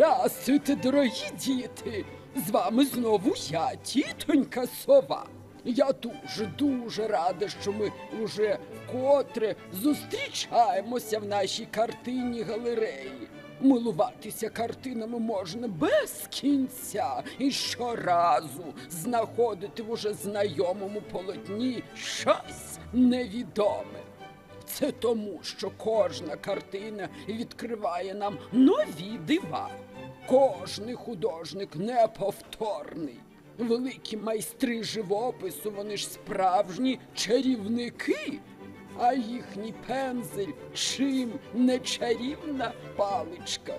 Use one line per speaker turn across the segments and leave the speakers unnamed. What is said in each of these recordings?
Здрастуйте, дорогі діти! З вами знову я, тітонька сова. Я дуже дуже рада, що ми уже вкотре зустрічаємося в нашій картинній галереї. Милуватися картинами можна без кінця і щоразу знаходити в уже знайомому полотні щось невідоме. Це тому, що кожна картина відкриває нам нові дива. Кожний художник неповторний. Великі майстри живопису, вони ж справжні чарівники, а їхній пензель чим не чарівна паличка.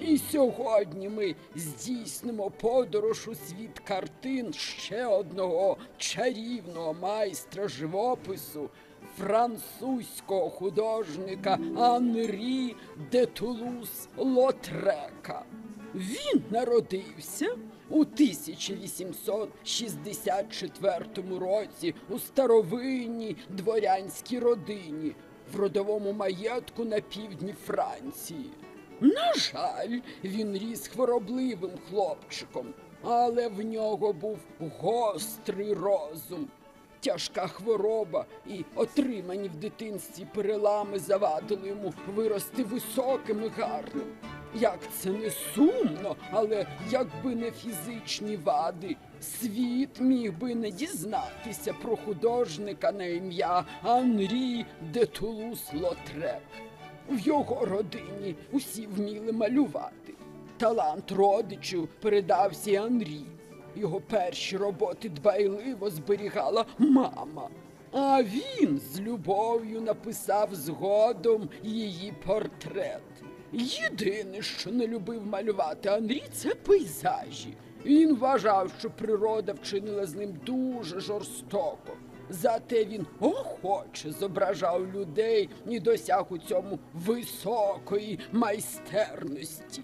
І сьогодні ми здійснимо подорож у світ картин ще одного чарівного майстра живопису, французького художника Анрі де Тулус Лотрека. Він народився у 1864 році у старовинній дворянській родині в родовому маєтку на півдні Франції. На жаль, він ріс хворобливим хлопчиком, але в нього був гострий розум. Тяжка хвороба і отримані в дитинстві перелами завадили йому вирости високим і гарним. Як це не сумно, але якби не фізичні вади, світ міг би не дізнатися про художника на ім'я Анрі де Тулус Лотрек. В його родині усі вміли малювати. Талант родичів передався Анрі. Його перші роботи дбайливо зберігала мама. А він з любов'ю написав згодом її портрет. Єдине, що не любив малювати Анрі, це пейзажі. Він вважав, що природа вчинила з ним дуже жорстоко. Зате він охоче зображав людей і досяг у цьому високої майстерності.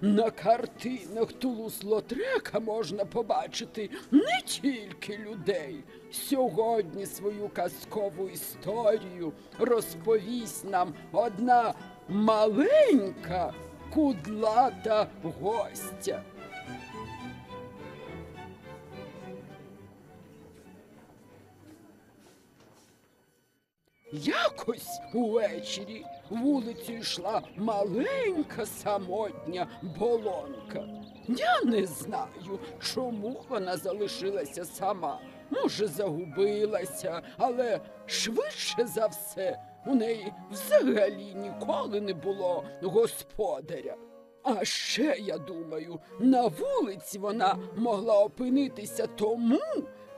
На картинах Тулус Лотрека можна побачити не тільки людей. Сьогодні свою казкову історію розповість нам одна маленька кудлата гостя. Якось увечері вулицею йшла маленька самотня болонка. Я не знаю, чому вона залишилася сама. Може, загубилася, але швидше за все у неї взагалі ніколи не було господаря. А ще я думаю, на вулиці вона могла опинитися тому,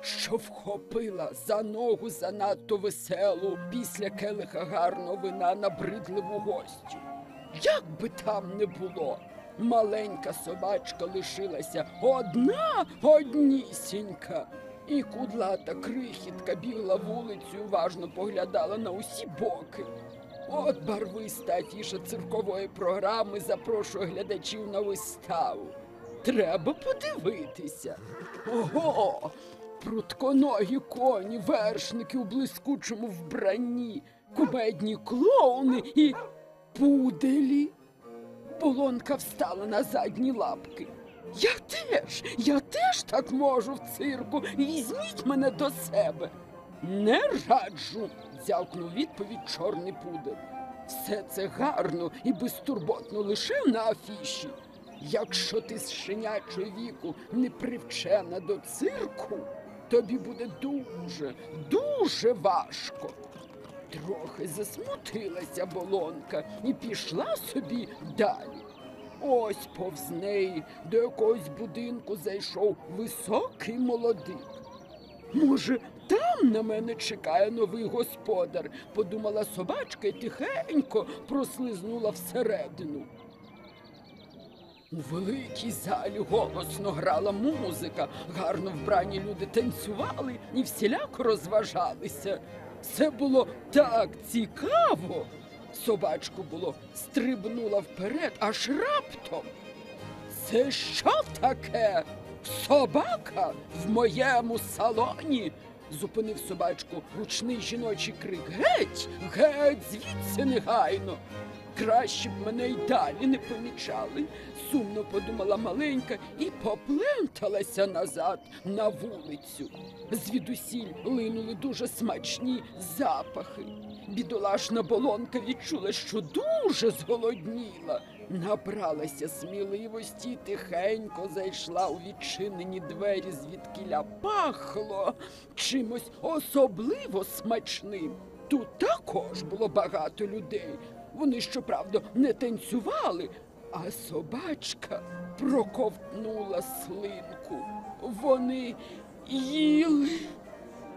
що вхопила за ногу занадто веселу після келиха гарного вина набридливу гостю. Як би там не було, маленька собачка лишилася одна однісінька. І кудлата крихітка бігла вулицю, уважно поглядала на усі боки. От барвиста афіша циркової програми запрошує глядачів на виставу. Треба подивитися. Ого! Прутконогі коні, вершники у блискучому вбранні, кумедні клоуни і пуделі. Болонка встала на задні лапки. Я теж, я теж так можу в цирку. Візьміть мене до себе. Не раджу, дзявкнув відповідь чорний пудель. Все це гарно і безтурботно лише на афіші. Якщо ти з щенячого віку не привчена до цирку, тобі буде дуже, дуже важко. Трохи засмутилася болонка і пішла собі далі. Ось повз неї до якогось будинку зайшов високий молодик. Може, там на мене чекає новий господар, подумала собачка і тихенько прослизнула всередину. У великій залі голосно грала музика, гарно вбрані люди танцювали і всіляко розважалися. Це було так цікаво. Собачку було стрибнула вперед, аж раптом. Це що таке? Собака в моєму салоні? Зупинив собачку гучний жіночий крик. Геть, геть, звідси негайно. Краще б мене й далі не помічали, сумно подумала маленька і попленталася назад на вулицю. Звідусіль линули дуже смачні запахи. Бідолашна болонка відчула, що дуже зголодніла. Набралася сміливості і тихенько зайшла у відчинені двері, звідкіля пахло чимось особливо смачним. Тут також було багато людей. Вони, щоправда, не танцювали, а собачка проковтнула слинку. Вони їли.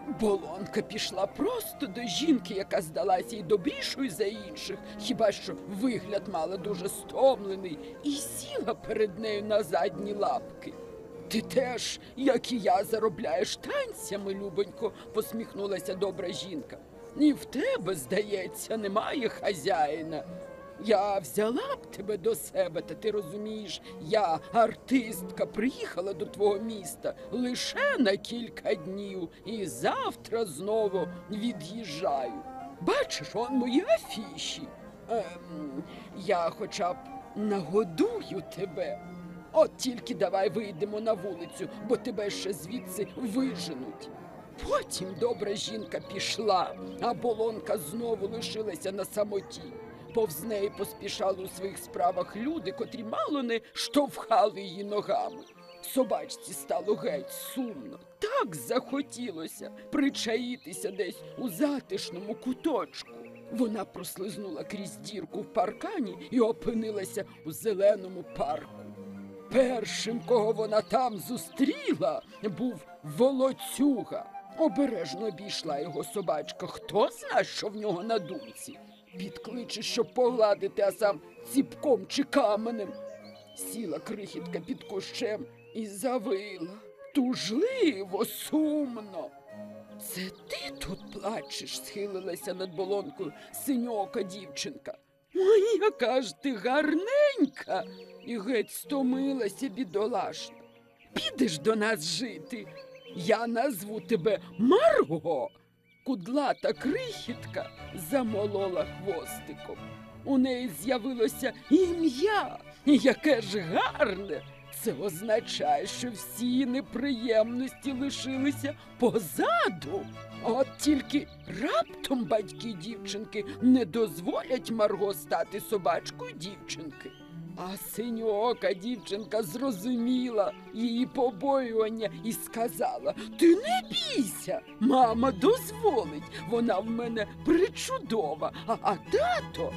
Болонка пішла просто до жінки, яка здалася їй добрішою за інших, хіба що вигляд мала дуже стомлений, і сіла перед нею на задні лапки. Ти теж, як і я, заробляєш танцями, любонько, посміхнулася добра жінка. І в тебе, здається, немає хазяїна. Я взяла б тебе до себе, та ти розумієш, я, артистка, приїхала до твого міста лише на кілька днів і завтра знову від'їжджаю. Бачиш, он мої афіші. Ем, я хоча б нагодую тебе. От тільки давай вийдемо на вулицю, бо тебе ще звідси виженуть. Потім добра жінка пішла, а болонка знову лишилася на самоті. Повз неї поспішали у своїх справах люди, котрі мало не штовхали її ногами. Собачці стало геть сумно. Так захотілося причаїтися десь у затишному куточку. Вона прослизнула крізь дірку в паркані і опинилася у зеленому парку. Першим, кого вона там зустріла, був волоцюга. Обережно обійшла його собачка. Хто зна, що в нього на думці? Підкличе, щоб погладити, а сам ціпком чи каменем. Сіла крихітка під кущем і завила. Тужливо, сумно. Це ти тут плачеш, схилилася над болонкою синьока дівчинка. Ой, яка ж ти гарненька, і геть стомилася бідолашна. Підеш до нас жити. Я назву тебе Марго. Кудлата крихітка замолола хвостиком. У неї з'явилося ім'я, яке ж гарне. Це означає, що всі неприємності лишилися позаду. От тільки раптом батьки дівчинки не дозволять Марго стати собачкою дівчинки. А синьоока дівчинка зрозуміла її побоювання і сказала: Ти не бійся, мама дозволить, вона в мене причудова, а, а тато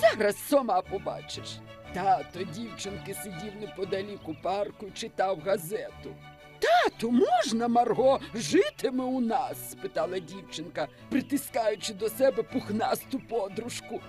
зараз сама побачиш. Тато дівчинки сидів неподалік у парку і читав газету. Тату, можна, Марго, житиме у нас? спитала дівчинка, притискаючи до себе пухнасту подружку.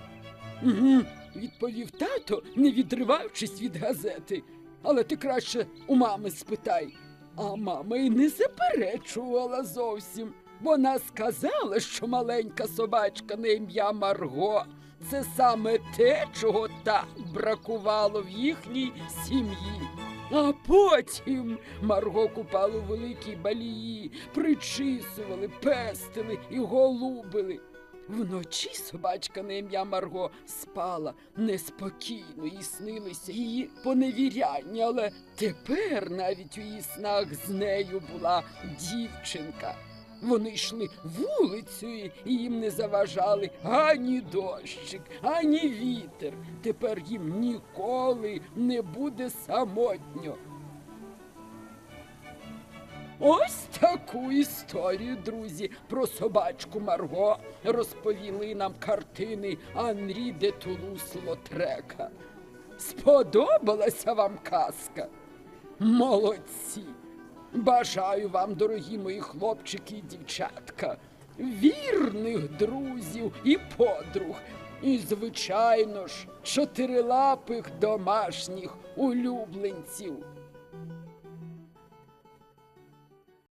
Угу, відповів тато, не відриваючись від газети. Але ти краще у мами спитай. А мама й не заперечувала зовсім. Вона сказала, що маленька собачка на ім'я Марго це саме те, чого так бракувало в їхній сім'ї. А потім Марго купали у великій балії, причисували, пестили і голубили. Вночі собачка на ім'я Марго спала неспокійно, їй снилися її поневіряння, але тепер навіть у її снах з нею була дівчинка. Вони йшли вулицею, і їм не заважали ані дощик, ані вітер. Тепер їм ніколи не буде самотньо. Ось таку історію, друзі, про собачку Марго розповіли нам картини Анрі де Тулус Лотрека. Сподобалася вам казка? Молодці! Бажаю вам, дорогі мої хлопчики і дівчатка, вірних друзів і подруг, і, звичайно ж, чотирилапих домашніх улюбленців.